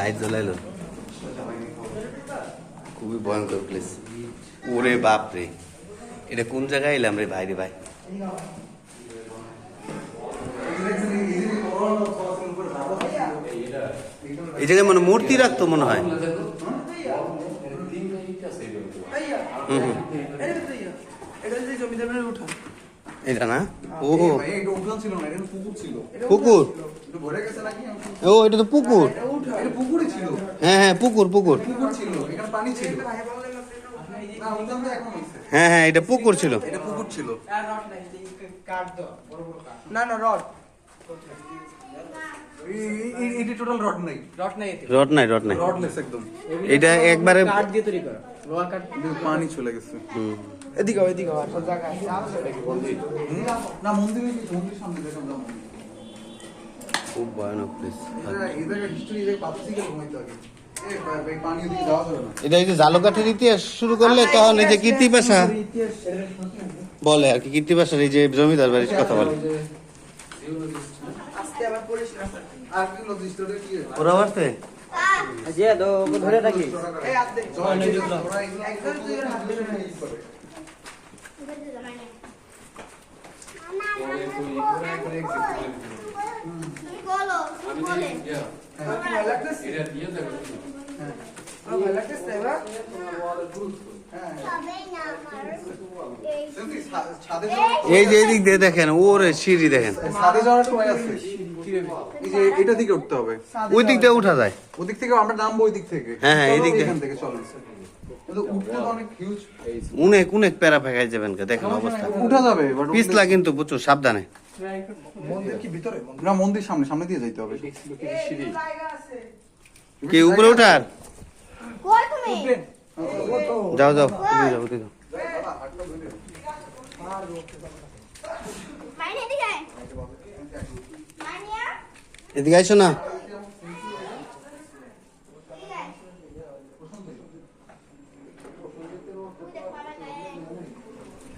Light জ্বলাইলো। খুবই ভয়ঙ্কর place ওরে বাপ রে এটা কোন জায়গায় এলাম রে ভাই রে ভাই? এই জায়গায় মানে মূর্তি রাখতো মনে হয়। এটা না? ও ভাই, এটা উঠান ছিল না, এটা পুকুর ছিল। পুকুর ভরে গেছে নাকি? ও এটা তো পুকুর এটা পুকুরই ছিল। হ্যাঁ হ্যাঁ পুকুর পুকুর পুকুর ছিল, এখানে পানি ছিল। না, উঠান তো এখন হইছে। হ্যাঁ হ্যাঁ এটা পুকুর ছিল এটা পুকুর ছিল। না না রড এই- এই- এইটা নাই। রড নাই এতে রড নাই রড নাই Rodless একদম। এটা একবারে কাঠ দিয়ে তৈরি করা লোহা কাঠ পানি চলে গেছে। হুম। এদিকে এদিকে আর জায়গা আছে না, মন্দিরে কি? সামনে দেখলাম খুব ভয়ানক প্লেস এটা- এই জায়গায় history, এই জায়গায় পাথর থেকে ঘুমাইতে হবে। এই বা- এই পানি ওদিকে যাওয়া যাবে না। এটা এই যে জালকাঠের ইতিহাস শুরু করলে তখন এই যে কীর্তি পেশা বলে আর কি কীর্তি পেশার এই যে জমিদার বাড়ির কথা বলে আস্তে আবার পড়িস না আর কি হলো? দৃশ্যটা কি? ওরা যে ধরে থাকি। এই যে এদিক দিয়ে দেখেন ওরে সিঁড়ি দেখেন। ছাদে যাওয়ার সময় আছে। এই যে এটা দিকে উঠতে হবে। ওই দিক দিয়ে উঠা যায়। ওদিক থেকে আমরা নামবো ওই দিক থেকে। হ্যাঁ, হ্যাঁ, এই দিক থেকে। অনেক প্যারা ফেকাই যাবেন দেখেন অবস্থা। উঠা যাবে পিছলা কিন্তু প্রচুর সাবধানে। মন্দির কি ভিতরে? না মন্দির সামনে সামনে দিয়ে যাইতে হবে। কি উপরে উঠার? যাও যাও এদিকে আইসো না।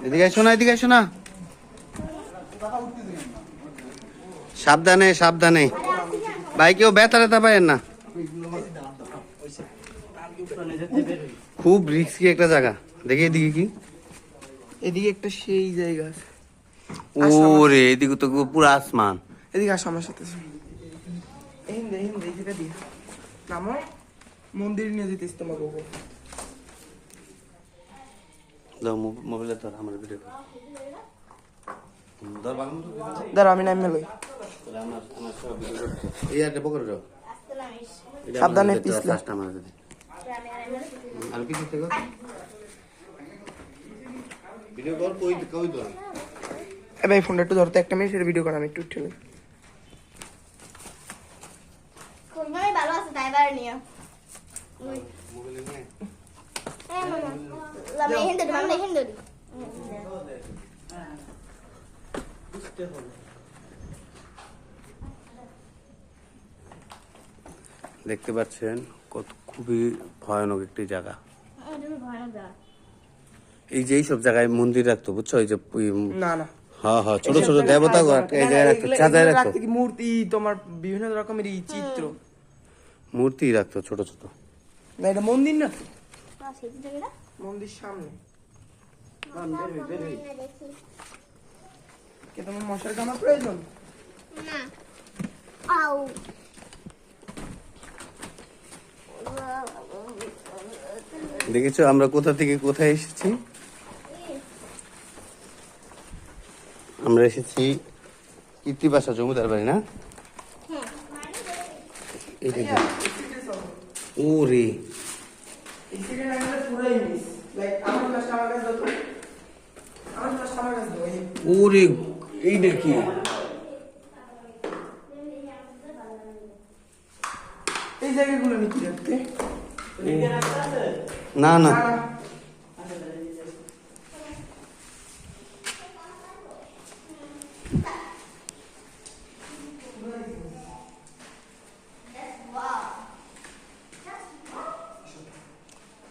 এদিকে আইসো না এদিকে আইসো না। সাবধানে সাবধানে। ভাই কেউ ব্যথা রেতা পায়েন না। খুব রিস্কি একটা জায়গা। দেখে এদিকে কি। এদিকে একটা সেই জায়গা আছে। ওরে এদিকে তো পুরো আসমান। এদিকে আসো আমার সাথে। হিন্দে হিন্দে যেটা দিয়ে নামো মন্দির নিয়ে যেতেছি তোমার বাবু মোবাইলে ধর আমার ভিডিও ধর বাগান আমি নামে লই পকড়ে দাও সাবধানে পিছলে। আর কিছু থেকে ভিডিও কল কই কই ধর এ ভাই ফোনটা একটু ধরতে একটা মিনিট ভিডিও করা আমি একটু উঠে এখান দেখতে পাচ্ছেন কত খুবই ভয়ানক একটি জায়গা। এই যে এইসব জায়গায় মন্দির রাখতো বুঝছ? এই যে ওই- না না। হ্যাঁ হ্যাঁ ছোট ছোট দেবতা ঘর এই জায়গায় রাখতো মূর্তি তোমার বিভিন্ন রকমের এই চিত্র। মূর্তি রাখতো ছোট ছোট না এটা মন্দির না? মন্দির সামনে দেখি। কে তোমার মশার কামার প্রয়োজন না। আউ। দেখেছ আমরা কোথা থেকে কোথায় এসেছি আমরা এসেছি কীর্তিবাসা জমিদার বাড়ি না হ্যাঁ। ও রে সেকেন্ড লাইনটা পুরোই মিস লাইক আমার ক্লাসটা আমার কাছে দাও তো। আমার ক্লাসটা আমার কাছে ও রে এই দেখি এই জায়গাগুলো কি রাখতে না না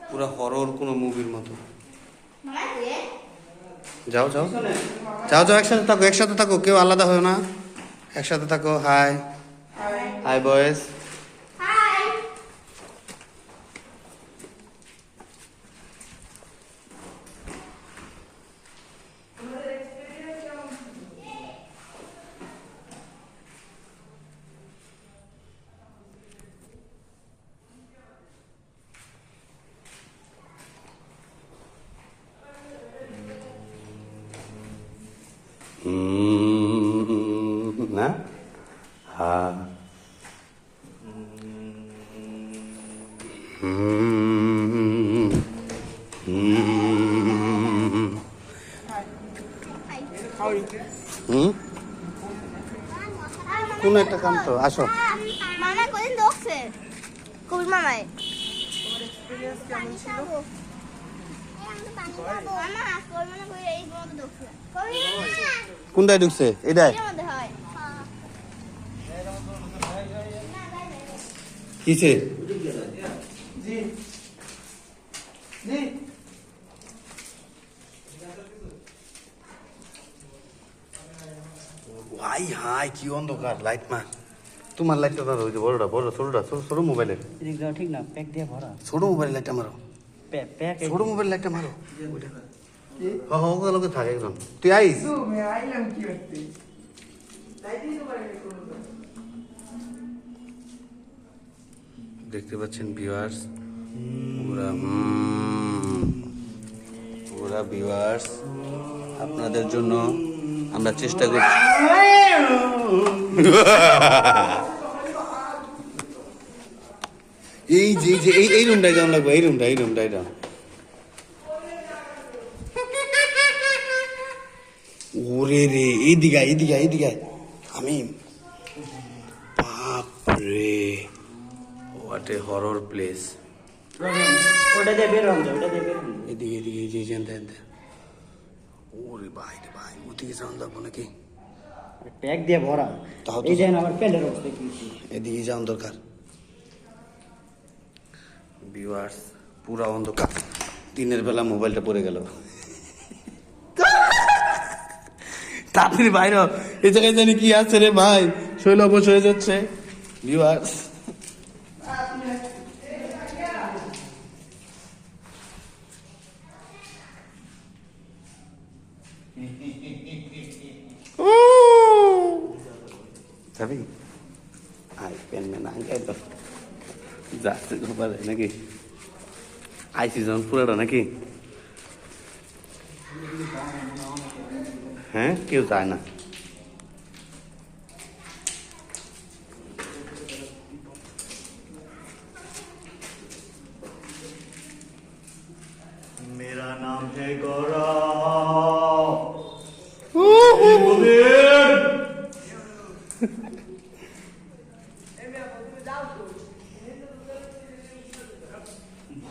পুরো হরর কোনো মুভির মতো মামা, দে। যাও যাও। যাও যাও একসাথে থাকো একসাথে থাকো কেউ আলাদা হয় না। একসাথে থাকো হাই হাই বয়েস হাই। হুম, না হা হুম, হুম, হুম কোন একটা কাম তো আসো। মামা কদিন দেখছে কবির মামায় কোনটায় ঢুকছে? এটাই কিসে? জি জি হাই হাই কি অন্ধকার লাইট মা। তোমার লাইটটা ওই যে বড়টা বড় ছোটটা ছোট ছোট মোবাইলের ঠিক না প্যাক দিয়ে ভরা। ছোট মোবাইল লাইটটা মারো। প্যাক প্যাক ছোট মোবাইল লাইটটা মারো। হ হ ওগুলো লোকে থাকে একদম। তুই আইস। আইলাম কি করতে। দেখতে পাচ্ছেন ভিউয়ার্স পুরা পুরা ভিউয়ার্স আপনাদের জন্য আমরা চেষ্টা করছি। এই যে এই যে এই এই রুমটাই যেমন লাগবে এই রুমটা এই রুমটা এটা ওরে রে এইদিকে আয়, এইদিকে আয়, এইদিকে। আমি বাপরে। হোয়াট এ হরর প্লেস ওটা দিয়ে বের হন ওটা দিয়ে বের হন এদিকে এদিকে এই যে জানতে জানতে ওরে ভাই রে ভাই ওদিকে যাওয়া লাগবো নাকি প্যাক দিয়ে ভরা। এই যেন আমার প্যান্টের অবস্থা কি এদিকে যাওয়া দরকার। ভিউয়ার্স পুরা অন্ধকার। দিনের বেলা মোবাইলটা পড়ে গেল। তাড়াতাড়ি বাইর। এই জায়গায় জানি কি আছে রে ভাই শৈল অবশ হয়ে যাচ্ছে। ভিউয়ার্স যাবি আই পেন মেন আঙ্কাই তো যাচ্ছে পারে নাকি আইসি যখন পুরাটা নাকি হ্যাঁ কেউ যায় না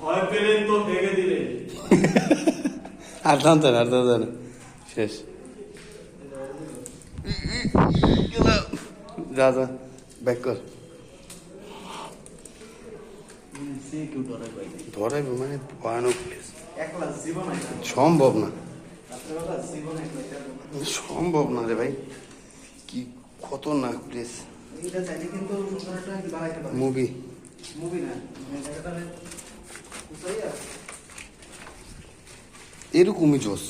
ভয় পেলেন তো ভেঙে দিলেন। আর জানতো না আর জানতো না শেষ। যা যা ব্যাক কর। ধরাইবে মানে ভয়ানক সম্ভব না। সম্ভব না রে ভাই। কি খতরনাক প্লেস মুভি এরকমই জোস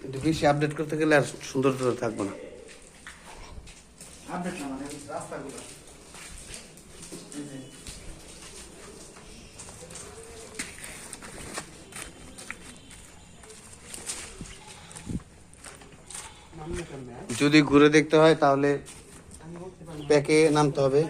কিন্তু বেশি আপডেট করতে গেলে আর সুন্দরতা থাকব না। আপডেট না মানে রাস্তাগুলো এই যে, যদি ঘুরে দেখতে হয় তাহলে প্যাকে নামতে হবে।